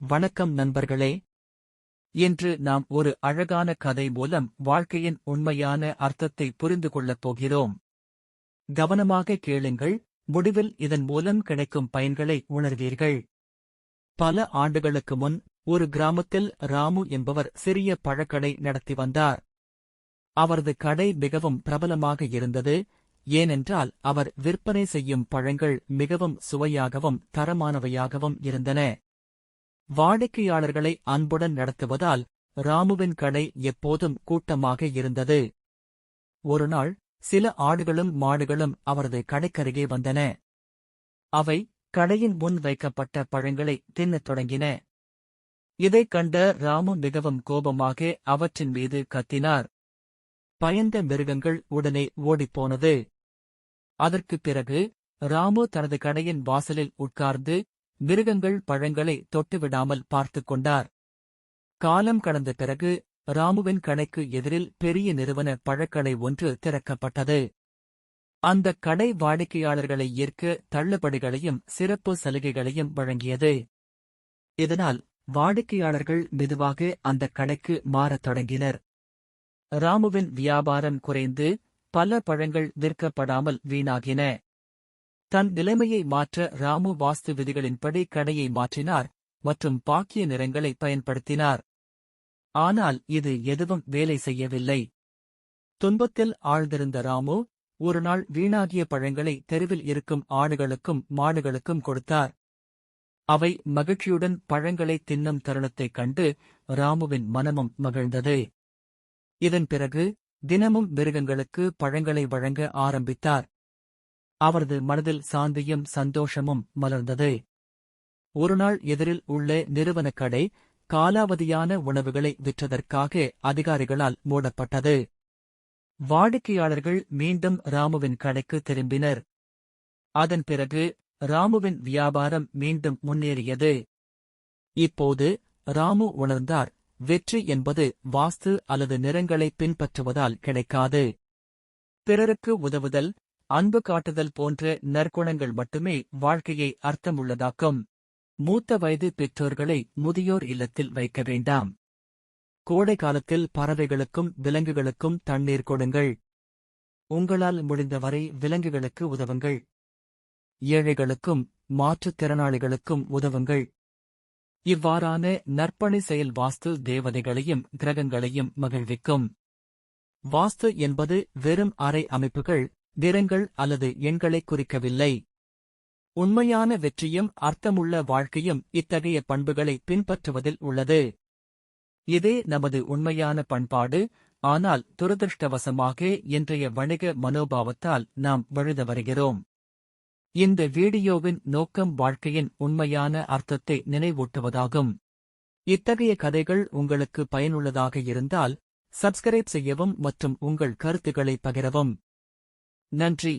வணக்கம் நண்பர்களே. இன்று நாம் ஒரு அழகான கதை மூலம் வாழ்க்கையின் உண்மையான அர்த்தத்தை புரிந்து கொள்ளப் போகிறோம். கவனமாக கேளுங்கள் முடிவில் இதன் மூலம் கிடைக்கும் பயன்களை உணர்வீர்கள். பல ஆண்டுகளுக்கு முன் ஒரு கிராமத்தில் ராமு என்பவர் சிறிய பழக்கடை நடத்தி வந்தார். அவரது கடை மிகவும் பிரபலமாக இருந்தது ஏனென்றால் அவர் விற்பனை செய்யும் பழங்கள் மிகவும் சுவையாகவும் தரமானவையாகவும் இருந்தன. வாடிக்கையாளர்களை அன்புடன் நடத்துவதால் ராமுவின் கடை எப்போதும் கூட்டமாக இருந்தது. ஒருநாள் சில ஆடுகளும் மாடுகளும் அவரது கடைக்கருகே வந்தன. அவை கடையின் முன் வைக்கப்பட்ட பழங்களை தின்னத் தொடங்கின. இதைக் கண்ட ராமு மிகவும் கோபமாக அவற்றின் மீது கத்தினார். பயந்த மிருகங்கள் உடனே ஓடிப்போனது. அதற்குப் பிறகு ராமு தனது கடையின் வாசலில் உட்கார்ந்து மிருகங்கள் பழங்களை தொட்டுவிடாமல் பார்த்துக் கொண்டார். காலம் கடந்த பிறகு ராமுவின் கடைக்கு எதிரில் பெரிய நிறுவன பழக்கடை ஒன்று திறக்கப்பட்டது. அந்த கடை வாடிக்கையாளர்களை ஈர்க்க தள்ளுபடிகளையும் சிறப்பு சலுகைகளையும் வழங்கியது. இதனால் வாடிக்கையாளர்கள் மெதுவாக அந்த கடைக்கு மாறத் தொடங்கினர். ராமுவின் வியாபாரம் குறைந்து பல பழங்கள் விற்கப்படாமல் வீணாகின. தன் நிலைமையை மாற்ற ராமு வாஸ்து விதிகளின்படி கடையை மாற்றினார் மற்றும் பாக்கிய நிறங்களை பயன்படுத்தினார். ஆனால் இது எதுவும் வேலை செய்யவில்லை. துன்பத்தில் ஆழ்ந்திருந்த ராமு ஒருநாள் வீணாகிய பழங்களை தெருவில் இருக்கும் ஆடுகளுக்கும் மாடுகளுக்கும் கொடுத்தார். அவை மகிழ்ச்சியுடன் பழங்களை தின்னும் தருணத்தைக் கண்டு ராமுவின் மனமும் மகிழ்ந்தது. இதன் பிறகு தினமும் மிருகங்களுக்கு பழங்களை வழங்க ஆரம்பித்தார். அவரது மனதில் சாந்தியும் சந்தோஷமும் மலர்ந்தது. ஒருநாள் எதிரில் உள்ள நிறுவனக் கடை காலாவதியான உணவுகளை விற்றதற்காக அதிகாரிகளால் மூடப்பட்டது. வாடிக்கையாளர்கள் மீண்டும் ராமுவின் கடைக்கு திரும்பினர். அதன் பிறகு ராமுவின் வியாபாரம் மீண்டும் முன்னேறியது. இப்போது ராமு உணர்ந்தார் வெற்றி என்பது வாஸ்து அல்லது நிறங்களை பின்பற்றுவதால் கிடைக்காது. பிறருக்கு உதவுதல் அன்பு காட்டுதல் போன்ற நற்குணங்கள் மட்டுமே வாழ்க்கையை அர்த்தமுள்ளதாக்கும். மூத்த வயது பெற்றோர்களை முதியோர் இல்லத்தில் வைக்க வேண்டாம். கோடை காலத்தில் பறவைகளுக்கும் விலங்குகளுக்கும் தண்ணீர் கொடுங்கள். உங்களால் முடிந்தவரை விலங்குகளுக்கு உதவுங்கள். ஏழைகளுக்கும் மாற்றுத்திறனாளிகளுக்கும் உதவுங்கள். இவ்வாறான நற்பணி செயல் வாஸ்து தேவதைகளையும் கிரகங்களையும் மகிழ்விக்கும். வாஸ்து என்பது வெறும் அறை அமைப்புகள் நிறங்கள் அல்லது எண்களைக் குறிக்கவில்லை. உண்மையான வெற்றியும் அர்த்தமுள்ள வாழ்க்கையும் இத்தகைய பண்புகளை பின்பற்றுவதில் உள்ளது. இதே நமது உண்மையான பண்பாடு ஆனால் துரதிருஷ்டவசமாக இன்றைய வணிக மனோபாவத்தால் நாம் வழுத வருகிறோம். இந்த வீடியோவின் நோக்கம் வாழ்க்கையின் உண்மையான அர்த்தத்தை நினைவூட்டுவதாகும். இத்தகைய கதைகள் உங்களுக்கு பயனுள்ளதாக இருந்தால் சப்ஸ்கிரைப் செய்யவும் மற்றும் உங்கள் கருத்துக்களை பகிரவும். நன்றி